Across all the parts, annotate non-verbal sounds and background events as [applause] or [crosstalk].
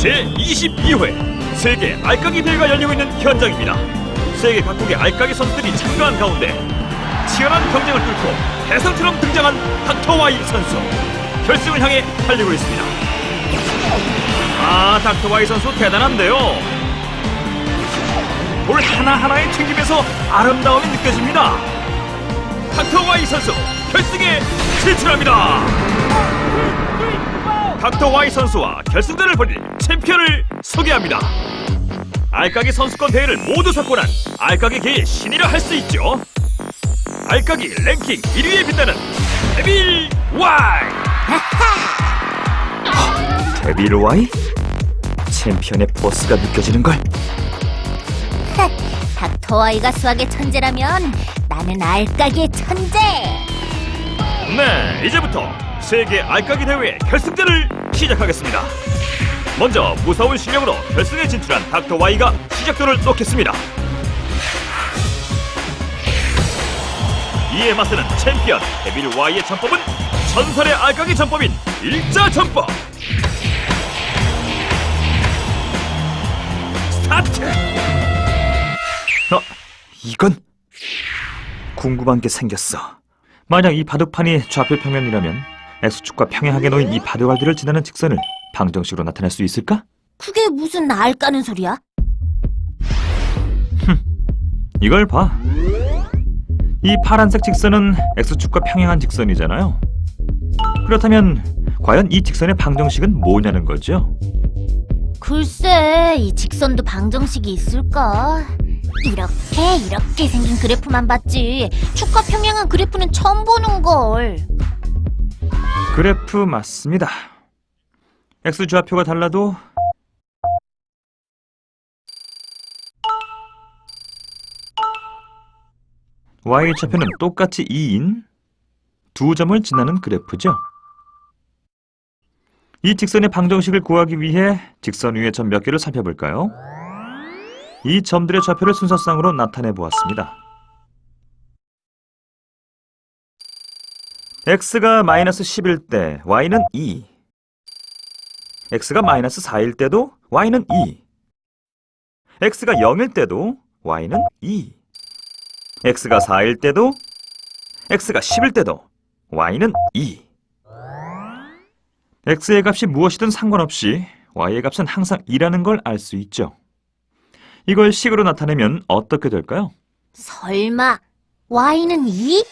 제22회 세계 알까기 대회가 열리고 있는 현장입니다. 세계 각국의 알까기 선수들이 참가한 가운데 치열한 경쟁을 뚫고 대성처럼 등장한 닥터와이 선수 결승을 향해 달리고 있습니다. 아, 닥터와이 선수 대단한데요. 볼 하나하나에 튕기면서 아름다움이 느껴집니다. 닥터와이 선수 결승에 진출합니다. 닥터 와이 선수와 결승전을 벌일 챔피언을 소개합니다. 알까기 선수권 대회를 모두 석권한 알까기 계의 신이라 할 수 있죠. 알까기 랭킹 1위에 빛나는 데빌 와이. 데빌 와이? 챔피언의 포스가 느껴지는 걸. [laughs] 닥터 와이가 수학의 천재라면 나는 알까기의 천재. 네, 이제부터 세계 알까기 대회 결승전을 시작하겠습니다. 먼저 무서운 실력으로 결승에 진출한 닥터 와이가 시작도를 놓겠습니다. 이에 맞서는 챔피언 데빌 와이의 전법은 전설의 알까기 전법인 일자 전법. 스타트. 어, 이건 궁금한 게 생겼어. 만약 이 바둑판이 좌표 평면이라면 X축과 평행하게 놓인 이 바둑알들을 지나는 직선을 방정식으로 나타낼 수 있을까? 그게 무슨 알까는 소리야? 이걸 봐. 이 파란색 직선은 X축과 평행한 직선이잖아요. 그렇다면 과연 이 직선의 방정식은 뭐냐는 거죠? 글쎄, 이 직선도 방정식이 있을까? 이렇게 이렇게 생긴 그래프만 봤지. 축과 평행한 그래프는 처음 보는 걸. 그래프 맞습니다. X 좌표가 달라도 Y 좌표는 똑같이 2인 두 점을 지나는 그래프죠. 이 직선의 방정식을 구하기 위해 직선 위의 점 몇 개를 살펴볼까요? 이 점들의 좌표를 순서상으로 나타내 보았습니다. x가 마이너스 10일 때 y는 2 x가 마이너스 4일 때도 y는 2 x가 0일 때도 y는 2 x가 4일 때도 x가 10일 때도 y는 2 x의 값이 무엇이든 상관없이 y의 값은 항상 2라는 걸 알 수 있죠 이걸 식으로 나타내면 어떻게 될까요? 설마 y는 2?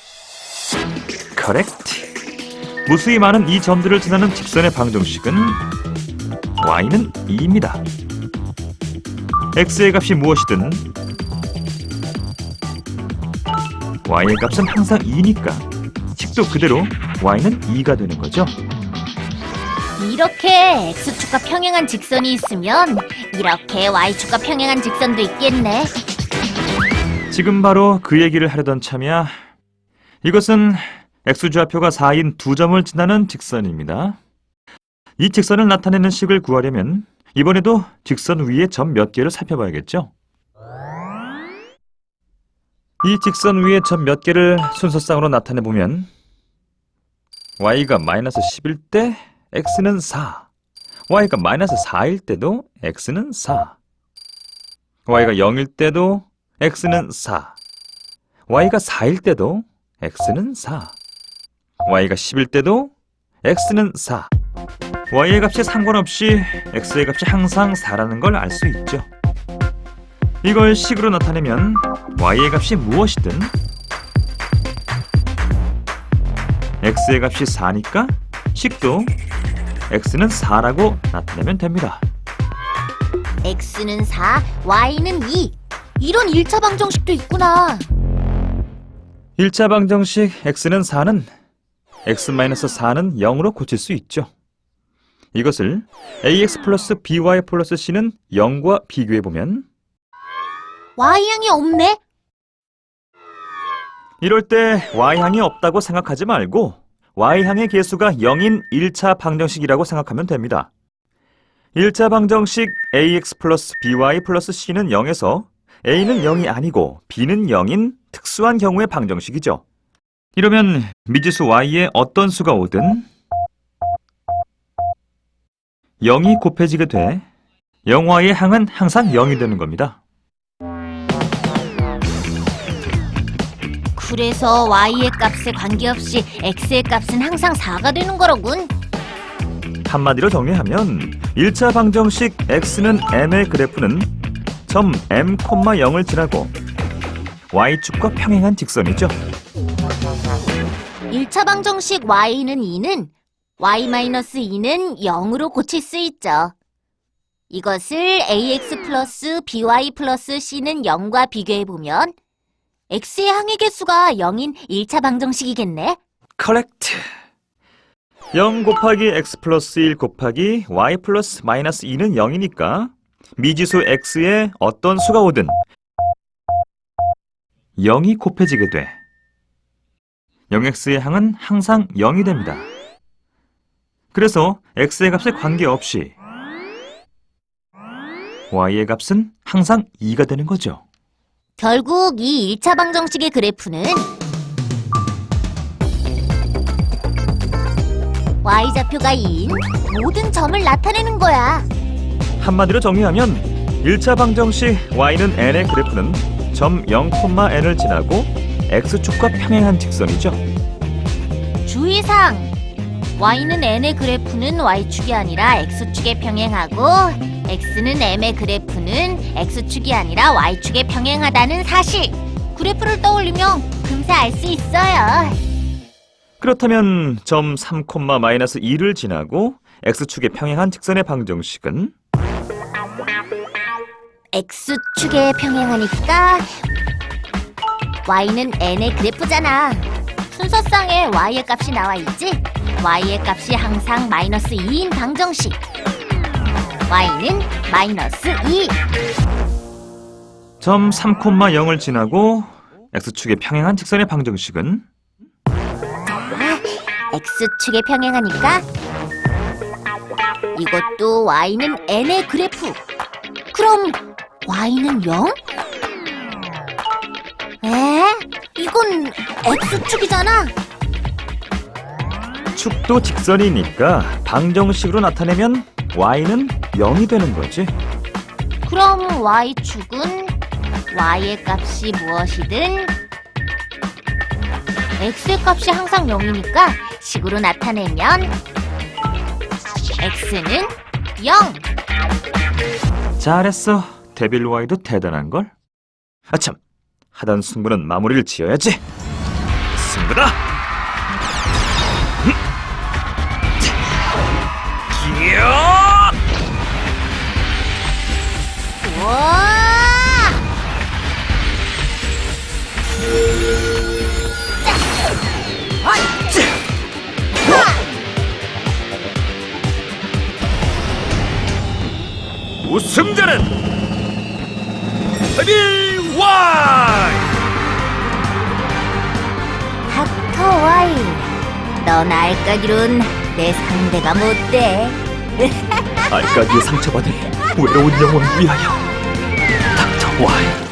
correct. 무수히 많은 이 점들을 지나는 직선의 방정식은 y는 2입니다. x의 값이 무엇이든 y의 값은 항상 2니까 식도 그대로 y는 2가 되는 거죠. 이렇게 x축과 평행한 직선이 있으면 이렇게 y축과 평행한 직선도 있겠네. 지금 바로 그 얘기를 하려던 참이야. 이것은 x좌표가 4인 두 점을 지나는 직선입니다. 이 직선을 나타내는 식을 구하려면 이번에도 직선 위에 점 몇 개를 살펴봐야겠죠. 이 직선 위에 점 몇 개를 순서상으로 나타내 보면 y가 마이너스 10일 때 x는 4, y가 마이너스 4일 때도 x는 4, y가 0일 때도 x는 4, y가 4일 때도 x는 4, y가 10일 때도 x는 4. Y의 값에 상관없이 x의 값이 항상 4라는 걸 알 수 있죠. 이걸 식으로 나타내면 y의 값이 무엇이든 x의 값이 4니까 식도 x는 4라고 나타내면 됩니다. x는 4, y는 2. 이런 1차 방정식도 있구나. 1차 방정식 x는 4는 x-4는 0으로 고칠 수 있죠. 이것을 ax 플러스 by 플러스 c는 0과 비교해보면 y양이 없네. 이럴 때 y항이 없다고 생각하지 말고 y항의 개수가 0인 1차 방정식이라고 생각하면 됩니다. 1차 방정식 ax 플러스 by 플러스 c는 0에서 a는 0이 아니고 b는 0인 특수한 경우의 방정식이죠. 이러면 미지수 y에 어떤 수가 오든 0이 곱해지게 돼 영화의 항은 항상 0이 되는 겁니다. 그래서 y의 값에 관계없이 x의 값은 항상 4가 되는 거로군. 한마디로 정리하면 1차 방정식 x는 m의 그래프는 점 m, 0을 지나고 y축과 평행한 직선이죠. 1차 방정식 y는 2는 y-2는 0으로 고칠 수 있죠. 이것을 ax 플러스 by 플러스 c는 0과 비교해보면 x의 항의 개수가 0인 1차 방정식이겠네. correct. 0 곱하기 x 플러스 1 곱하기 y 플러스 마이너스 2는 0이니까 미지수 x에 어떤 수가 오든 0이 곱해지게 돼. 0x의 항은 항상 0이 됩니다. 그래서 x의 값에 관계없이 y의 값은 항상 2가 되는 거죠. 결국 이 1차 방정식의 그래프는 y좌표가 2인 모든 점을 나타내는 거야. 한마디로 정리하면 1차 방정식 y는 n의 그래프는 점 0,n을 지나고 x축과 평행한 직선이죠. 주의사항 y는 n의 그래프는 y축이 아니라 x축에 평행하고 x는 m의 그래프는 x축이 아니라 y축에 평행하다는 사실. 그래프를 떠올리면 금세 알 수 있어요. 그렇다면 점 3, 마이너스 2를 지나고 x축에 평행한 직선의 방정식은? x축에 평행하니까 y는 n의 그래프잖아. 순서상에 y의 값이 나와 있지 y의 값이 항상 마이너스 2인 방정식 y는 마이너스 2 점 3, 0을 지나고 x축에 평행한 직선의 방정식은 x축에 평행하니까 이것도 y는 n의 그래프. 그럼 y는 0? 에? 이건 x축이잖아. 축도 직선이니까 방정식으로 나타내면 y는 0이 되는 거지. 그럼 y축은 y의 값이 무엇이든 x의 값이 항상 0이니까 식으로 나타내면 x는 0. 잘했어. 데빌 와이도 대단한 걸. 아참, 하던 승부는 마무리를 지어야지. 승부다. 흠! 우와! 우승자는 데빌 와이. 닥터 와이, 넌 알까기론 내 상대가 못돼. 알까기에 상처받은 외로운 영혼 위하여 닥터 와이.